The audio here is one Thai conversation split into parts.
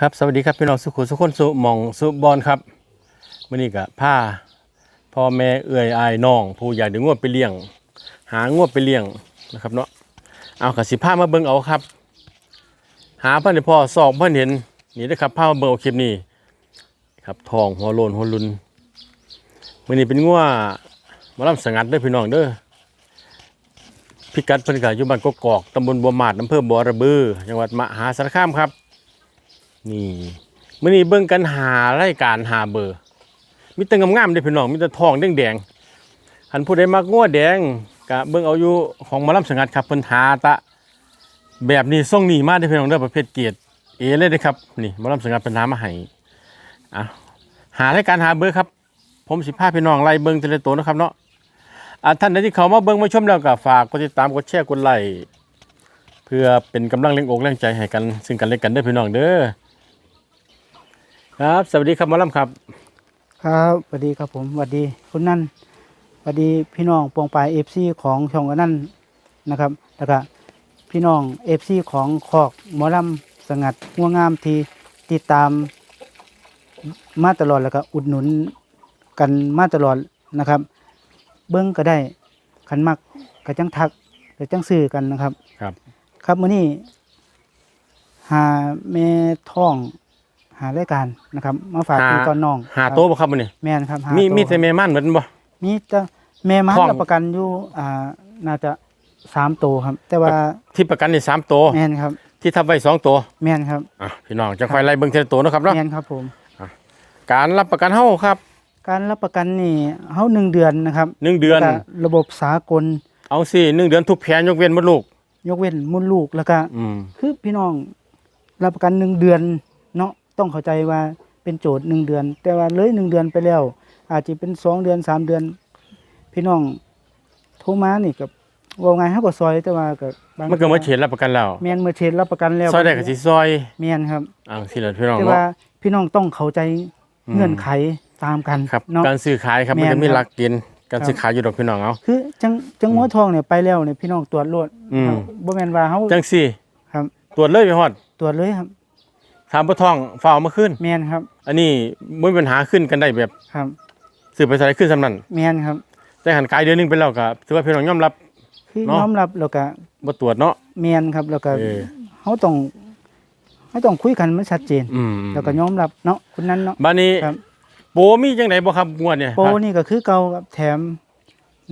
ครับสวัสดีครับพี่น้องสุขุสุขคนสุมองสุบอลครับมื่อนี้ก็พาพ่อแม่เอื้อยอายน้องผู้อยากได้งวดไปเลี้ยง หางวดไปเลี้ยงนะครับเนาะเอากสิพามาเบิ่งเอาครับ หาเพิ่นให้พ่อสอบเพิ่นเห็นนี่นะครับพามาเบิ่งเอาคลิปนี้ครับทองหัวโลนหัวลุนมื่อนี้เป็นงวหมาล่ำสังัดด้อพี่น้องเด้อพิกัดเพิ่นก็อยู่บ้านกกอกตำบลบัวหมาดอำเภอบัวระบือจังหวัดมหาสารคามครับ นี่มื่อนี้เบิ่งกันหารายการหาเบอร์มีแต่งามๆเด้พี่น้องมีแต่ทองแดงๆหันผู้ใดมักงัวแดงก็เบิ่งเอาอยู่ของมอลำสังัดครับเพิ่นหาตะ แบบนี้ส่งนี่มาเด้พี่น้องเด้อประเภทเกียรติเอเลยเด้อครับนี่มอลำสังัดเพิ่นหามาให้อะหารายการหาเบอร์ครับ ผมสิพาพี่น้องไล่เบิ่งแต่ละตัวนะครับเนาะอะท่านใดที่เขามาเบิ่งมาชมแล้วก็ฝากกดติดตามกดแชร์กดไลค์เพื่อเป็นกำลังแรงอกแรงใจให้กันซึ่งกันและกันเด้อพี่น้องเด้อ ครับ สวัสดีครับหมอลำครับ ครับสวัสดีครับผมสวัสดีคุณนั่นสวัสดีพี่น้องปวงปลายเอฟซีของช่องอันนั่นนะครับแล้วก็พี่น้องเอฟซีของคอกหมอลำสงัดหัวงามที่ติดตามมาตลอดแล้วก็อุดหนุนกันมาตลอดนะครับ เบิ้งก็ได้ขันมักกระจังทักกระจังซื้อกันนะครับ ครับ ครับมื้อนี้หาแม่ท้อง หารายการนะครับมาฝากหาพี่ตอนน้องหาครับโต๊ะบ่ครับมื้อนี้แม่นครับหามีตัวมีแต่แม่ม่านเหมือนบ่มีแต่แม่มันท้องรับประกันอยู่อ่าน่าจะสามตัวครับ แต่ว่าที่ประกันนี่3ตัวแม่นครับ ที่ทับไว้2ตัวแม่นครับอะพี่น้องจะค่อยไล่เบิ่งทีละตัวเนาะครับเนาะแม่นครับผมการรับประกันเฮาครับ การรับประกันนี่เฮาหนึ่งเดือนนะครับหนึ่งเดือนแล้วก็ระบบสากล เอาสิหนึ่งเดือนทุกแผลยกเว้นมดลูก ยกเว้นมุนลูกแล้วก็อืมคือพี่น้องรับประกันหนึ่งเดือนเนาะ ต้องเข้าใจว่าเป็นโจทย์หนึ่งเดือน แต่ว่าเลยหนึ่งเดือนไปแล้ว อาจจะเป็นสองเดือนสามเดือน พี่น้องโทรมานี่กับว่าไงเฮาก็ซอยแต่ว่าก็บางมันก็มาเขียนรับประกันแล้วแม่นเมื่อเช็ดรับประกันแล้วซอยได้ก็สิซอยแม่นครับอ่าสิล่ะพี่น้องแต่เนาะว่าพี่น้องต้องเข้าใจอืมเงื่อนไขตามกันครับเนาะการซื้อขายครับแม่มันนจะมีครับหลักเกณฑ์การครับซื้อขายอยู่ดอกพี่น้องเอาคือจังจังหัวทองเนี่ยไปแล้วเนี่ยพี่น้องตรวจรวดอืมครับบ่แม่นว่าเฮาจังซี่ครับ ตรวจเลยพี่ฮอดตรวจเลยครับ ถามบ่ท้องฟ้าเอามาขึ้น แม่นครับอันนี้บ่มีปัญหาขึ้นกันได้แบบครับซื้อไปใส่ขึ้นสำนั้นแม่นครับ แต่หันกายเดือนหนึงไปแล้วก็ถือว่าพี่น้องยอมรับ คือเนาะยอมรับแล้วก็บ่ตรวจเนาะแม่นครับแล้วก็เออเฮาต้องเฮาต้องคุยกันมันชัดเจน อืมแล้วก็ยอมรับเนาะคุณนั้นเนาะบ้านนี้ครับ โปมีจังไดบ่ครับงวดเนี่ยโปรนี่ก็คือเก่าครับแถม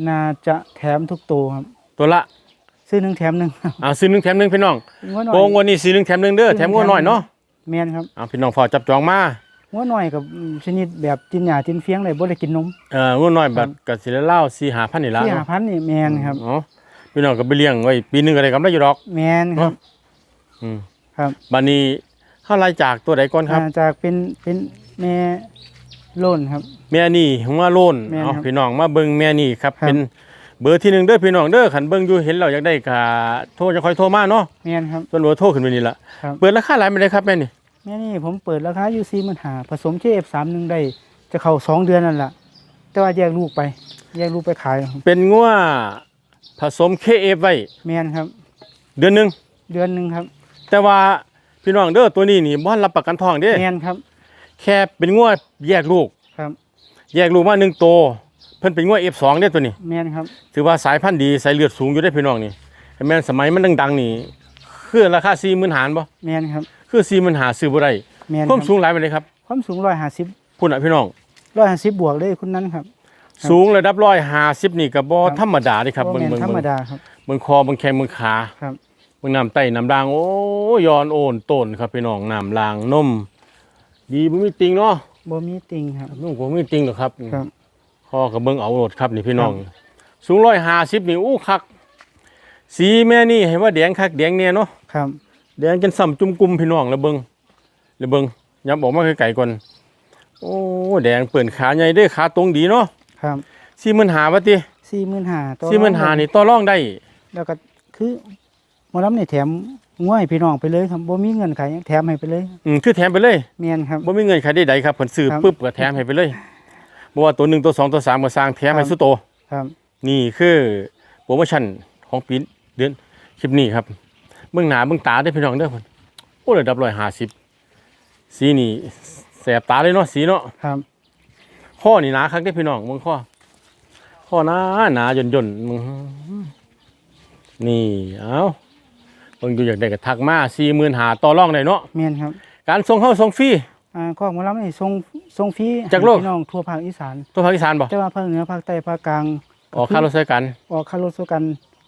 น่าจะแถมทุกตัวครับ ตัวละซื้อหนึ่งแถมหนึ่งอ่าซื้อหนึ่งแถมหนึ่งพี่น้องงัวหน่อโปยงวดนี้ซื้อหนึ่งแถมหนึ่งเด้อซื้อแถมงวดน้อยเนาะ แม่นครับอ่าพี่น้องฝากจับจองมางัวหน่อยกับชนิดแบบกินหญ้ากินเฟียงได้บ่ได้กินนมเอ่องวดน้อยแบบก็สิได้เล่า4 5พันนี่ละที่หาพันนี่แม่นครับเนาะพี่น้องก็ไปเลี้ยงไว้ปีหนึงก็ได้กำไรอยู่ดอก แม่นครับอืม ครับบัดนี้เฮาไล่จากตัวใดก่อนครับ อ่าจากเป็นเป็นแม่โล่นครับ แม่นี่หัวโลนแม่นเอาครับพี่น้องมาเบิ่งแม่นี่ครับ ครับ เป็นเบอร์ที่หนึ่งเด้อพี่น้องเด้อคันเบิ่งอยู่เห็นแล้วอยากได้ก็โทรจะค่อยโทรมาเนาะแม่นครับ ส่วนเบอร์โทรขึ้นไปนี่ล่ะครับ เปิดราคาหลายไปเลยครับแม่นี่ แม่นี่ผมเปิดราคาอยู่สี่หมื่นหาผสมเชฟสามหนึ่งได้ จะเข้าสองเดือนนั่นแหละแต่ว่าแยกลูกไปแยกลูกไปขายครับเป็นงัวผสม KF ไว้แม่นครับ เดือนหนึงเดือนหนึ่งครับ แต่ว่าพี่น้องเด้อตัวนี้นี่บ่รับประกันทองเด้แม่นครับ แค่เป็นงัวแยกลูกครับ แยกลูกมาหนึ่งตัวเพิ่นเป็นงัว F2 เด้อตัวนี้แม่นครับ ถือว่าสายพันธุ์ดีสายเลือดสูงอยู่ได้อพี่น้องนี่แต่แม่นสมัยมันดังๆนี่ คือราคา40,000หารบ่แม่นครับ คือ40,000หาซื้อบ่ได้แม่นความครับสูงหลายไปเลยครับความสูงร้อยห้าสิบพุ่นน่ะพี่น้อง ร้อยห้าสิบบวกเลยคุณนั้นครับ ครับสูงระดับ150นี่ก็บ่ครับ ธรรมดาเด้ครับบ่เบิ่งแม่นเบิ่งธรรมเบิ่งดาครับเบิ่งคอเบิ่งแข้งเบิ่งขาครับ เบิ่งน้ำไตน้ำด่างโอ้ยอนโอนต้นครับพี่น้องน้ำลางนม ดีบ่มีติงเนาะบ่มีติงครับ นุ่งบ่มีติงหรอกครับครับ คอกับเบิ่งเอาโลดครับนี่พี่น้อง สูง150นี่อู้คัก สีแม่นี่ให้ว่าแดงคักแดงแน่เนาะ ครับแดงจนซ้ำจุ่มกุมพี่น้องแล้วเบิ่งแล้วเบิ่งยับออกมาไกลๆก่อนโอ้แดงเปิ่นขาใหญ่เด้อขาตรงดีเนาะครับ45,000ว่าติสี่หมื่นห้าตัว45,000นี่ต่อรองได้ แล้วก็คือหมอลำนี่แถมง่วยพี่น้องไปเลยครับบ่มีเงินขายแถมให้ไปเลยอืมคือแถมไปเลยแม่นครับบ่มีเงินใครได้ใดครับเพิ่นซื้อครับปุ๊บก็แถมให้ไปเลยบ่ว่าตัวหนึ่งตัวสองตัวสามก็สร้างแถมให้ครับสุดโตครับ นี่คือโปรโมชั่นของปีเดือนคลิปนี้ครับ เบื้องหน้าเบื้องตาได้อพี่น้องเด้อเพิ่นโอ้ระดับ150สีนี่แสบตาเลยเนาะสีเนาะครับ ข้อนี่หนาคักได้อพี่น้องมึงข้อข้อหนาหนาย่นย่นๆมึงนี่เอาเบิ่งอยู่อยากได้ก็ทักมาสี่หมื่นหาต่อรองได้เนาะแม่นครับการส่งเข้าส่งฟรีอ่าข้อหมอลำนี่ทรงทรงฟรีจากโลกให้พี่น้องทั่วภาคอีสานตัวภาคอีสานบ่แต่ว่าภาคเหนือภาคใต้ภาคกลางออกค่ารถใช้กัน ออกค่ารถสู้กัน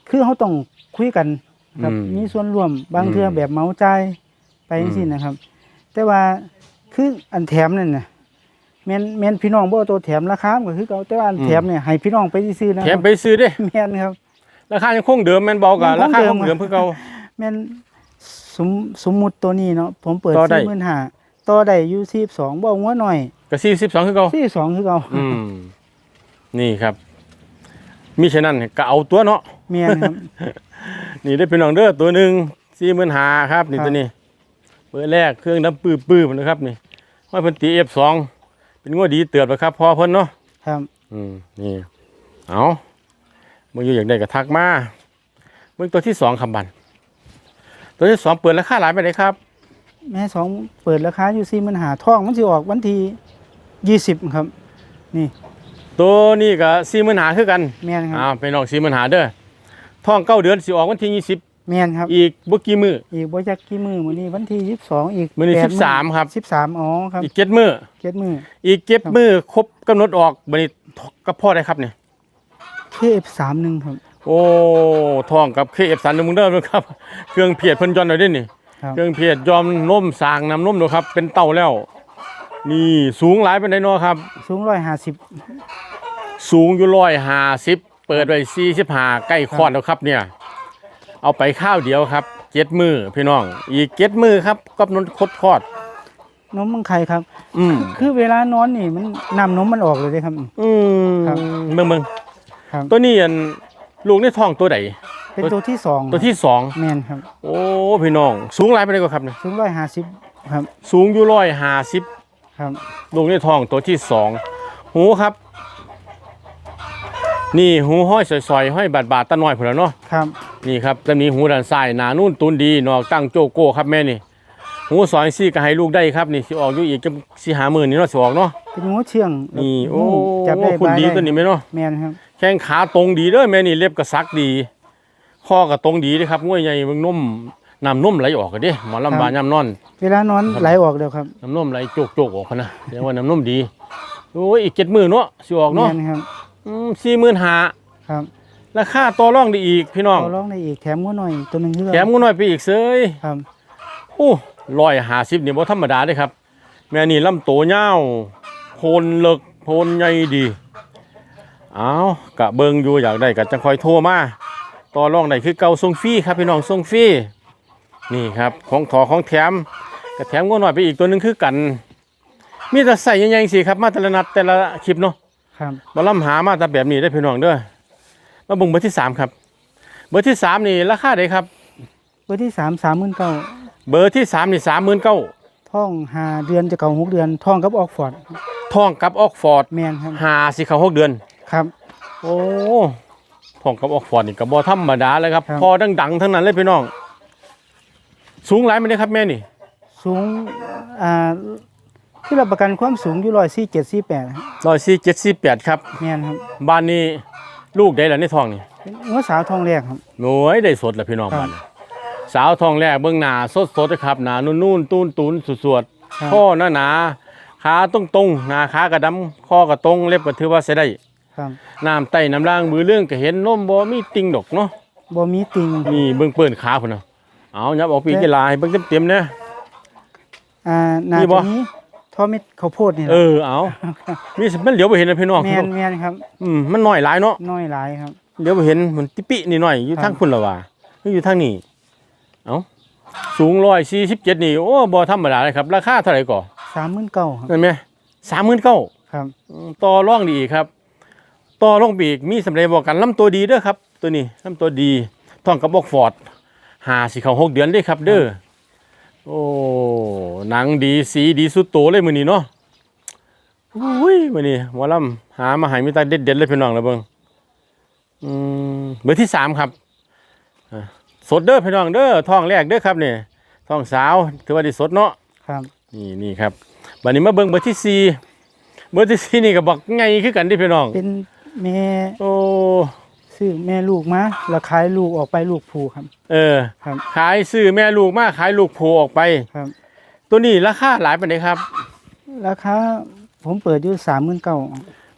คือเขาต้องคุยกัน ครับอืมมีส่วนร่วมบางเทื่ออืมแบบเหมาจ่ายไปจังซี่อืมนะครับ แต่ว่าคืออันแถมนั่นน่ะแม่นแม่นพี่น้องบ่เอาตัวแถมราคามันก็คือเก่าแต่ว่าอันแถมเนี่ยให้พี่น้องไปซื้อๆนะแถคมรับไปซื้อเด้ แม่นครับ ราคายังคงเดิมแม่นเบากะยังราคงคาเดิคมงเดิมเพื่อเก่า แม่นสมสมมุติตัวนี้เนาะผมเปิดต่อได้ 45,000ต่อได้อยู่42บ่งัวหน่อยก็สี่สิบสองคือเก่า42คือเก่าอืมนี่ครับมิฉะนั้นก็เอาตัวเนาะ แม่นครับ นี่ได้เป็นน้องเด้อตัวหนึ่งสี่หมื่นหาครับนี่ครับตัวนี้เบอร์แรกเครื่องน้ำปื้อปื้อมันนะครับนี่ว่าเพิ่นตีเอฟสองเป็นงวดดีเตือนไปครับพอเพิ่นเนาะครับอืมนี่เอาเมื่ออยู่อยากได้ก็ทักมาเมื่อตัวที่สองคำบันตัวที่สองเปิดราคาหลายไปเลยครับ แม่สองเปิดราคาอยู่45,000ทองมันสิออกวันที่20ครับ นี่ ตัวนี้ก็สี่หมื่นหาคือกันแม่นครับอ้าวเป็นน้องสี่หมื่นหาเด้อ ท่องเก้าเดือนสิออกวันที่ยี่สิบแม่นครับ อีกบ่กี่มือ อีกบ่จักกี่มือมื้อนี้วันที่22อีกมื้อนี้แปด13ครับ13อ๋อครับอีกเจ็ดมือเจ็ดมืออีกเจ็ดครับมือครบกำหนดออกบัดนี้ก็พอได้ครับเนี่ย KF31 ครับ โอ้ทองกับเคเอฟสันมึงเด้อครับ เครื่องเพียดเพิ่นย้อนหน่อยเด้นี่ครับ เครื่องเพียดยอมนมสร้างน้ำนมดูครับ เป็นเต่าแล้ว นี่สูงหลายเป็นไดเนาะครับ สูง150สูงอยู่ร้อยห้าสิบ เปิดไว้สี่สิบห้าใกล้คลอดแล้วครับเนี่ย เอาไปข้าวเดียวครับเจ็ดมือพี่น้อง อีกเจ็ดมือครับกำหนดคดคลอด นมมังไข่ครับ อืมคือเวลานอนนี่มันน้ำนมมันออกเลยเด้ครับ อืมครับเบิ่งเบิ่งครับ ตัวนี้อันลูกในท้องตัวใดเป็นตัวที่สองตัวที่สองแม่นครับโอ้พี่น้อง สูงหลายไปเลยกว่าครับเนี่ยสูง150ครับ สูงอยู่ร้อยห้าสิบครับลูกในท้องตัวที่สองหูครับ นี่หูห้อยสอยๆห้อยบาดบาดๆตะน้อยพุ่นแล้วเนาะครับนี่ครับจะมีหูด้านซ้ายหนานุ่นตุนดีนอกตั้งโจโก้ครับแม่นี่หูสอยซี่ก็ให้ลูกได้ครับนี่สิออกอยู่อีกจะสิหาหมื่นนี่เนาะสิออกเนาะเป็นงูเชื่องนี่โอ้จับได้คุณบายดีได้ตัวนี้ไหมเนาะแม่นครับแข้งขาตรงดีเด้อแม่นี่เล็บก็ซักดีข้อก็ตรงดีเด้อครับงวยใหญ่เบิ่งนมน้ำนมไหลออกก็เด้หมอลำบากย่ำนอน เวลานอนไหลออกเด้อครับน้ำนมไหลโจกโจกๆออกพะนะแสดงว่าน้ำนมดีโอ้ยอีกเจ็ดหมื่นเนาะสิออกเนาะแม่นครับ สี่หมื่นหาครับราคาต่อรองได้อีกพี่น้องต่อรองได้อีกแถมงูหน่อยตัวหนึงคือแถมงูน้อยไปอีกเซยครับโอ้ร้อยห้าสิบนี่บ่ธรรมดาเด้ครับ แม่นี่ลำโตยาวโพนเลิกโพนใหญ่ดีเอากะเบิงอยู่อยากได้กะจังคอยโทรมาต่อรองได้คือเก่าส่งฟรีครับพี่น้องส่งฟรีนี่ครับของถอของแถมกะแถมงูน้อยไปอีกตัวหนึงคือกัน มีแต่ใส่ใหญ่ๆสิครับมาแต่ละนัดแต่ละคลิปเนาะ ครับมาล่ำหามาแต่แบบนี้ได้อพี่น้องเด้อมาเบิ่งเบอร์ที่สามครับ เบอร์ที่สามนี่ราคาเด้ครับ เบอร์ที่สามสามหมื่นเก้าเบอร์ที่สามนี่สามหมื่นเก้าท้องหาเดือนจะเก่าหกเดือนท้องกับออกฟอร์ดท่องกับออกฟอร์ดแม่นครับหาสิเขาหกเดือนครับ โอ้ท่องกับออกฟอร์ดนี่ก็บ่ธรรมดาเลยครับครับพอดังๆทั้งนั้นเลยพี่น้อง สูงหลายไหมเด้ครับแม่นี่ สูงอ่า ที่รับประกันความสูงอยู่ร้อยสี่เจ็ดสี่แปดร้อยสี่เจ็ดสี่แปดครับแม่นครับบ้านนี้ลูกได้แล้วในท้องนี่เป็นงัวสาวทองแรกครับหน่วยได้สดแล้วพี่น้องครับบ้านนี้สาวทองแรกเบื้องหน้าสดสดๆครับหน้านุ่นๆตูนตูนๆสวดๆครับข้อหนาหนาๆขาตรงตรงๆหน้าขากระดำข้อกระตรงเล็บก็ถือว่าใช้ได้ครับน้ำไตน้ำล่างมือเรื่องก็เห็นนมบ่มีติงดอกเนาะบ่มีติงนี่เบิ่งเปิ้นขาพุ่นน่ะเอายับออกปีกกีฬาให้เบิ่งเต็มๆนะอ่าน่ามีบ่จะมี ทอเม็ดข้าวโพดนี่แหเอละอเอามีสิมันเหลียวไปเห็นนะพี่น้องแม่นแม่นครับอืมมันน้อยหลายเนาะน้อยหลายครับเหลียวไปเห็นมันติปินี่หน่อยอยู่ครับทางพุ่นละว่าอยู่ทางนี้เอาสูง147นี่โอ้บ่ธรรมดาเลยครับ ราคาเท่าไหร่ก่อสามหมื่นเก้าครับนั่นแม่39,000ครับอืมต่อร่องดีครับ ต่อร่องปีกมีสำเร็จบอกกันลำตัวดีเด้อครับ ตัวนี้ลำตัวดีท่องกับอกฟอร์ดหาสิเขาหกเดือนเด้อครับ เด้อ โอ้หนังดีสีดีสุดโตเลยมือนี้เนาะอุ้ยมือนี้หมอลำหามาใหายมีตาเด็ดเด็ดๆเลยพี่น้องแล้วเบิ่งอืมเบอร์ที่สามครับอะสดเด้อพี่น้องเด้อท้องแรกเด้อครับเนี่ยท้องสาวถือว่าดีสดเนาะครับนี่นี่ครับบัดนี้มาเบิ่งเบอร์ที่สี่เบอร์ที่สี่นี่ก็บอกไงคือกันที่พี่น้องเป็นแม่โอ้ ซื้อแม่ลูกมาแล้วขายลูกออกไปลูกผูครับ เออ ครับ ขายซื้อแม่ลูกมาขายลูกโผออกไป ครับ ตัวนี้ราคาหลายปานใดครับ ราคาผมเปิดอยู่สามหมื่นเก้า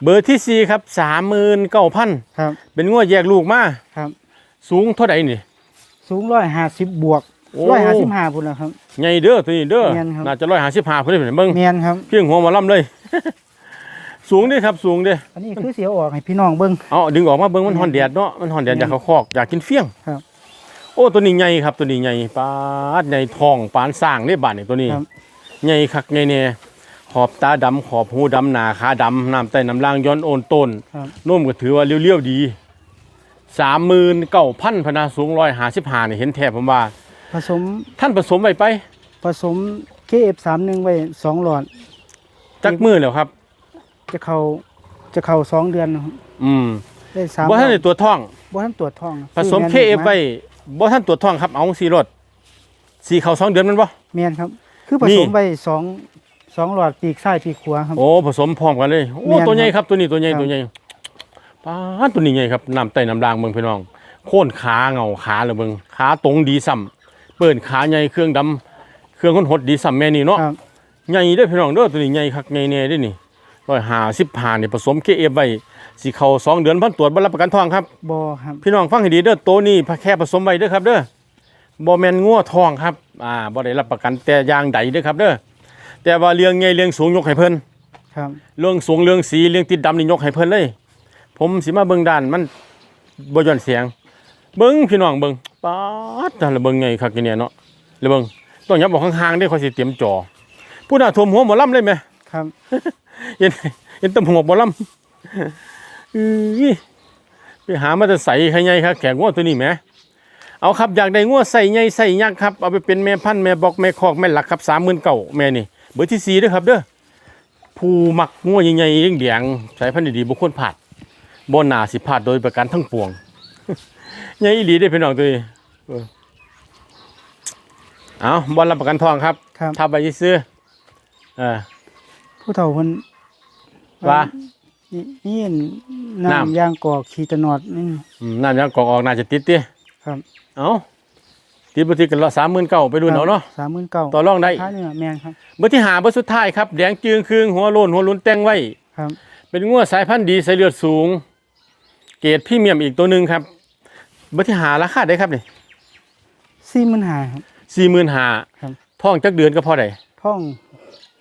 เบอร์ที่สี่ครับสามหมื่นเก้าพันครับ เป็นงวดแยกลูกมาครับ สูงเท่าไหร่นี่ สูงร้อยห้าสิบบวกโอ้ ร้อยห้าสิบห้าพุ่นแล้วครับ ใหญ่เด้อตัวนี้เด้อแม่นครับ น่าจะร้อยห้าสิบห้าเพิ่นเห็นเบิ่งเมียนครับเพียงหัวหมาล่ำเลย สูงเด้ครับสูงเด้อันนี้คือเสียวออกให้พี่น้องเบิ้งเอาดึงออกมาเบิ่งมันหอนแดดเนาะมันหอนแดดแม่นอยากเข้าคอกอยากกินเฟี้ยงครับ โอ้ตัวนี้ใหญ่ครับ ตัวนี้ใหญ่ปาดใหญ่ทองปานสร้างได้บาดนี่ตัวนี้ครับใหญ่คักใหญ่แน่ขอบตาดำขอบหูดำหนาขาดำน้ำใต้น้ำล่างย้อนโอนต้นครับนุ่มก็ถือว่าเลี้ยวๆดีสามหมื่นเก้าพันพนาสูงร้อยห้าสิบห้านี่เห็นแทบผมว่า ผสมท่านผสมไปไป ผสม KF สามหนึ่งไว้สองหลอดจักมือแล้วครับ จะเข้าจะเข้าสองเดือนนะครับอืมได้สามบ่ท่านในตัวจท่อง บ่ท่านตรวจท้องผสมซื้อ KF แนไว้บ่ท่านตรวจท้องครับเอาสีรถสีเขาสองเดือนแมันบ่ แม่นครับ คือผนี่ สมไว้สองสองหลอดปีกซ้ายปีกขวาครับ โอ้ผสมพร้อมกันเลยโอ้แม่นตัวใหญ่ครับตัวนี้ตัวใหญ่ครับ ตัวใหญ่ป้าดตัวนี้ใหญ่ครับน้ำไต้น้ำล่างเบิ่งพี่น้อง โค่นขาเงาขาเลยเบิ่งขาตรงดีซ้ำเปิ้นขาใหญ่เครื่องดำเครื่องคนหดดีซ้ำแม่นี่เนาะครับ ใหญ่เด้อพี่น้องเด้อตัวนี้ใหญ่คักใหญ่แน่เด้อนี่ 150นี่ผสม KF ไว้สิเข้าสองเดือนพันตรวจบ่รับประกันทองครับบ่ครับพี่น้องฟังให้ดีเด้อตัวนี้แค่ผสมไว้เด้อครับเด้อบ่แม่นงัวทองครับอ่าบ่ได้รับประกันแต่อย่างใดเด้อครับเด้อแต่ว่าเรื่องใหญ่เรื่องสูงยกให้เพิ่นครับเรื่องสูงเรื่องสีเรื่องติดดำนี่ยกให้เพิ่นเลย ผมสิมาเบิ่งด้านมันบ่ย้อนเสียง เบิ่งพี่น้องเบิ่งป๊าดแต่ละเบิ่งไงคักอยู่เนี่ยเนาะแล้วเบิ่งต้องยับออกห่างๆเด้อค่อยสิเตรียมจอผู้น่าท่วมหัวหมอลำเลยแหม ครับเห็นเห็นแตำหัวหมอลำอื้อไปหามาแต่ใส่ใครใหญ่ครับแขกงัวตัวนี้แหมเอาครับอยากได้งัวใส่ใหญ่ใส่ยักษ์ครับเอาไปเป็นแม่พันธุ์แม่บอกแม่คอกแม่หลักครับสามหมื่นเก่าแม่นี่เบอร์ที่สี่เด้วยครับเด้อผู้มักงัวใหญ่ๆแดงๆสายพันธุ์ดีๆบุคคลผาดบ่หนาสิผาดโดยประการทั้งปวงใหญ่อีหลีได้อพี่น้องตัวนี้เออเอาบ่รับประกันทองครับ ครับถ้าไปซื้อเออ ผู้เฒ่าเพิ่นว่า นี่นี่น้ำน้ำ ยางกอกขีตะนอดนี่ อืมน้ำยังกรอกออกน่าจะติดติครับ เอาติดบ่ติดกันละสามหมื่นเก้าไปดูเอาเนาะสามหมื่นเก้าต่อรองได้ค่าเนื้อแม่นครับ เบอร์ที่หาเบอร์สุดท้ายครับแดงจืงคืงหัวโลนหัวหลุนแต่งไว้ ครับ เป็นงัวสายพันธุ์ดีสายเลือดสูง เกรดพรี่เมียมอีกตัวหนึ่งครับเบอร์ที่หาราคาได้ครับนี่สี่หมื่นห้าครับ สี่หมื่นหาครับ ท่องจักเดือนก็พอได้ท้อง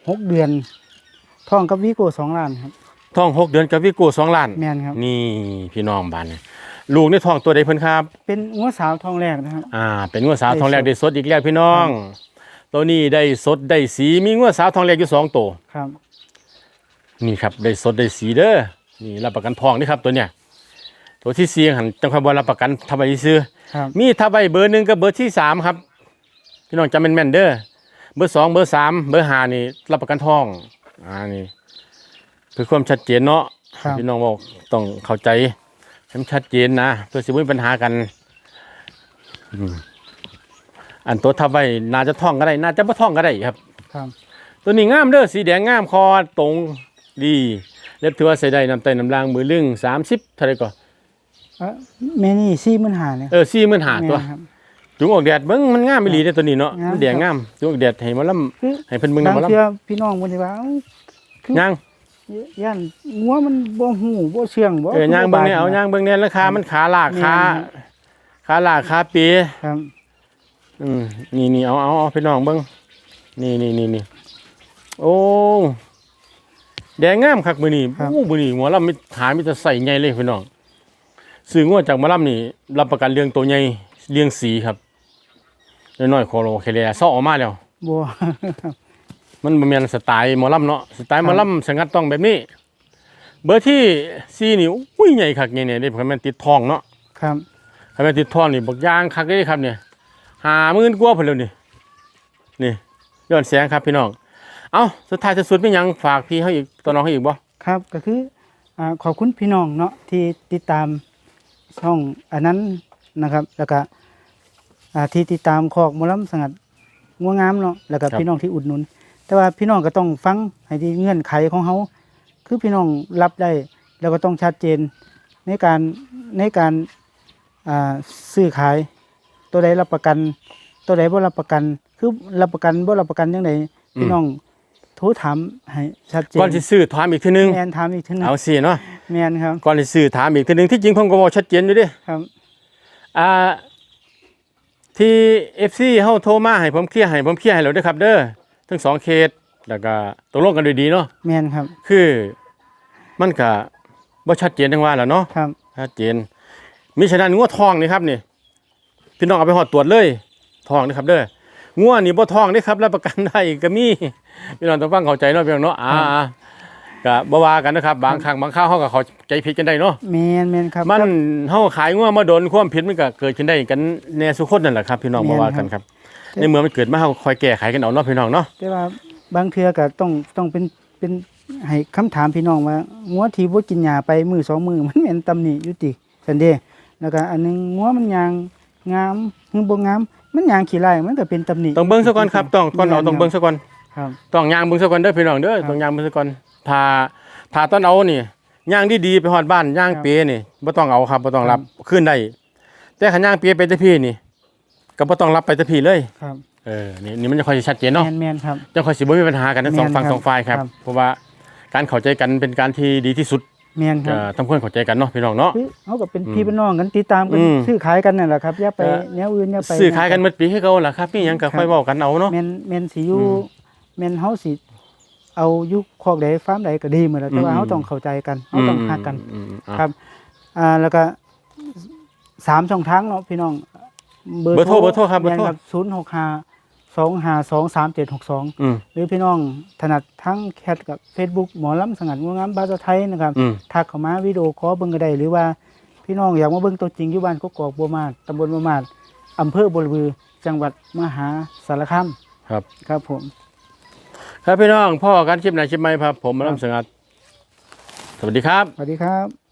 หกเดือน ท้องกับวิโก้สองล้านครับท่องหกเดือนกับวิโก้สองล้าน แม่นครับ นี่พี่น้องบ้านนี่ลูกในท้องตัวใดเพิ่นครับ เป็นงัวสาวท้องแรกนะครับ อ่า เป็นงัวสาวได้ทองแรกสดได้สดอีกแล้วพี่น้อง ตัวนี้ได้สดได้สีมีงัวสาวทองแรกอยู่สองตัว ครับ นี่ครับได้สดได้สีเด้อ นี่รับประกันทองนี่ครับตัวเนี้ย ตัวที่สี่หันจังคอยบอรับประกันทำไมซื้อ ครับ มีทับใบเบอร์หนึ่งกับเบอร์ที่สามครับ พี่น้องจำแม่นๆเด้อ เบอร์สองเบอร์สามเบอร์ห้านี่รับประกันทอง อ่านี่เพื่อความชัดเจนเนาะครับ พี่น้องบอกต้องเข้าใจให้มันชัดเจนนะเพื่อสิบ่มีปัญหากันอืมอันตัวทับใบน่าจะท่องก็ได้น่าจะบ่ท่องก็ได้ครับ ครับตัวนี้งามเด้อสีแดงงามคอตรงดีเล็บถือว่าใส่ได้น้ำไตน้ำลางมือลึงสามสิบเท่าไหรก็เอ่อแม่นี่สี่หมื่นห้าเนี่ยเออสี่หมื่นหาตัว แม่นครับ จุงออกแดดเบิ้งมันงามไม่ลีเด้อตัวนี้เนาะงาม มันแดงงามจุงออกแดดให้หมาล่คือำให้เพิ่นเบิ่งบางหมาล่เทื่อพี่น้องบ่ได้ว่าเอ้าำย่างย่านงัวมันบ่หูบ่เชื่องบ่เออย่างเบิ่งเนี่ยเอาคืย่างเบิ่งเนี่ยราคามันขาลากขาแม่นขาลากขาปี ครับอืมนี่นี่เอาเอาเอาพี่น้องเบิ่งนี่นี่นี่นี่โอ้แดงงามคักมือนี่โอ้มือนี่หมอลำมีหามีแต่ใส่ใหญ่เลยพี่น้องซื้องวดจากหมอลำนี่รับประกันเรื่องตัวใหญ่ เรื่องสีครับน้อยๆโคโลเคเลียซ่อออกมาแล้วบ่มันบ่แม่นสไตล์หมอลำเนาะสไตล์หมอลำสงัดต้องแบบนี้ เบอร์ที่สี่นี่อุ้ยใหญ่คักใหญ่เนี่ยได้เพราะมันติดทองเนาะครับถ้ามันติดทองนี่บักย่างคักได้ครับเนี่ยหาหมื่นกว่าเพิ่นแล้วนี่นี่ย้อนแสงครับพี่น้องเอ้าสุดท้ายจะสุดเป็นหยังฝากพี่เขาอีกตัวน้องเขาอีกบ่ครับก็คืออ่าขอบคุณพี่น้องเนาะที่ติดตามช่องอันนั้น นะครับแล้วก็อ่าที่ติดตามคอกหมอลำสงัดงัวงามเนาะแล้วก็พี่น้องที่อุดหนุน แต่ว่าพี่น้องก็ต้องฟังให้ดีเงื่อนไขของเขาคือพี่น้องรับได้แล้วก็ต้องชัดเจนในการในการอ่าซื้อขาย ตัวใดรับประกัน ตัวใดบ่รับประกัน คือรับประกันบ่รับประกันจังไดพี่น้องโทรถามให้ชัดเจนก่อนสิซื้อถามอีกทีนึงแม่นถามอีกทีหนึงเอาสิเนาะแม่นครับก่อนสิซื้อถามอีกทีนึงที่จริงผมก็บอกชัดเจนอยู่เดิครับ อ่าที่ FC เฮาโทรมาให้ผมเคลียร์ให้ผมเคลียร์ให้แล้วเด้อครับ เด้อทั้งสองเคสแล้วก็ตกลงกันด้วยดีเนาะแม่นครับคือมันก็บ่ชัดเจนจังว่าแหล้วเนาะครับชัดเจนมีฉะนั้นงัวทองนี่ครับนี่พี่น้องเอาไปหอดตรวจเลยทองนี่ครับ เด้องัวนี่บ่ทองนี่ครับรับประกันได้ก็มีพี่น้องต้องฟังเข้าใจเนาะพี่น้องเนาะอ่าอ่า ก็บ่ว่ากันนะครับ บางครั้งบางคราวเฮาก็เข้าใจผิดกันได้เนาะแม่นแม่นครับมันครับเฮาขายงัวมาโดนความผิดมันก็เกิดขึ้นได้กันแน่สุคนนั่นแหละครับ พี่น้องแม่บ่นว่ากันครับ ในเมื่อมันเกิดมาเฮาคอยแก้ไขกันเอาเนาะพี่น้องเนาะแต่ว่าบางเทื่อก็ต้องต้องเป็นเป็นให้คำถามพี่น้องว่างัวที่บ่กินหญ้าไปมือสองมือมันแม่นตำหนิอยู่ติซั่นเด้แล้วก็อันหนึงงัวมันยางงามหรือบ่งาม มันยางขี้ไล่มันก็เป็นตำหนิ ต้องเบิ่งซะก่อนครับต้องก่อนเอาต้องเบิ่งซะก่อน ครับ ต้องย่างเบิ่งซะก่อนเด้อพี่น้องเด้อครับต้องย่างเบิ่งซะก่อนถ้าถ้าตอนเอานี่ย่างดีๆไปฮอดบ้านย่างครับเปนี่บ่ต้องเอาครับบ่ต้องรับครับขึ้นได้แต่คันย่างเปไปแต่พี่นี่ก็บ่ต้องรับไปแต่พี่เลยครับเออนี่นี่มันจะค่อยชัดเจนเนาะแม่นแม่นครับจะค่อยสิบ่มีปัญหากันทั้งสองแม่นฝั่งครับสองฝ่ายครับครับ เพราะว่าการเข้าใจกันเป็นการที่ดีที่สุดแม่นครับเอ่อต้องควรเข้าใจกันเนาะพี่น้องเนาะคือเขาก็เป็นอืมพี่เป็นน้องกันติดตามกันอืมซื้อขายกันนั่นแหละครับอย่าไปเอ่อแนวอื่นอย่าไปซื้อขายกันหมดปีคือเก่าล่ะครับมีหยังก็ครับค่อยเว้ากันเอาเนาะแม่นแม่นสิอยู่อืม แม่นเฮาสิเอาอยู่คอกใดฟาร์มใดก็ดีหมดแหล้วแต่ว่าอืมเฮาต้องเข้าใจกันเฮาต้องฮักกันอืมอืมอืมครับอ่าแล้วก็สามช่องทางเนาะพี่น้องเบอร์โทรเบอร์โทรครับเบอร์โทรศูนย์หกห้าสองห้าสองสามเจ็ดหกสองอืมหรือพี่น้องถนัดทั้งแคทกับ Facebook หมอลำสงัดงวงามบาสไทยนะครับอืมทักเข้ามาวิดีโอคอลเบิ่งก็ได้หรือว่าพี่น้องอยากมาเบิ่งตัวจริงอยู่บ้านกกอกบัวมาศตำบลบัวมาศอำเภอบัวลือ จังหวัดมหาสารคามครับครับผม ครับพี่น้องพ่อการคลิปไหนคลิปไหม่ครับ ผมมาลำสงัดสวัสดีครับ สวัสดีครับ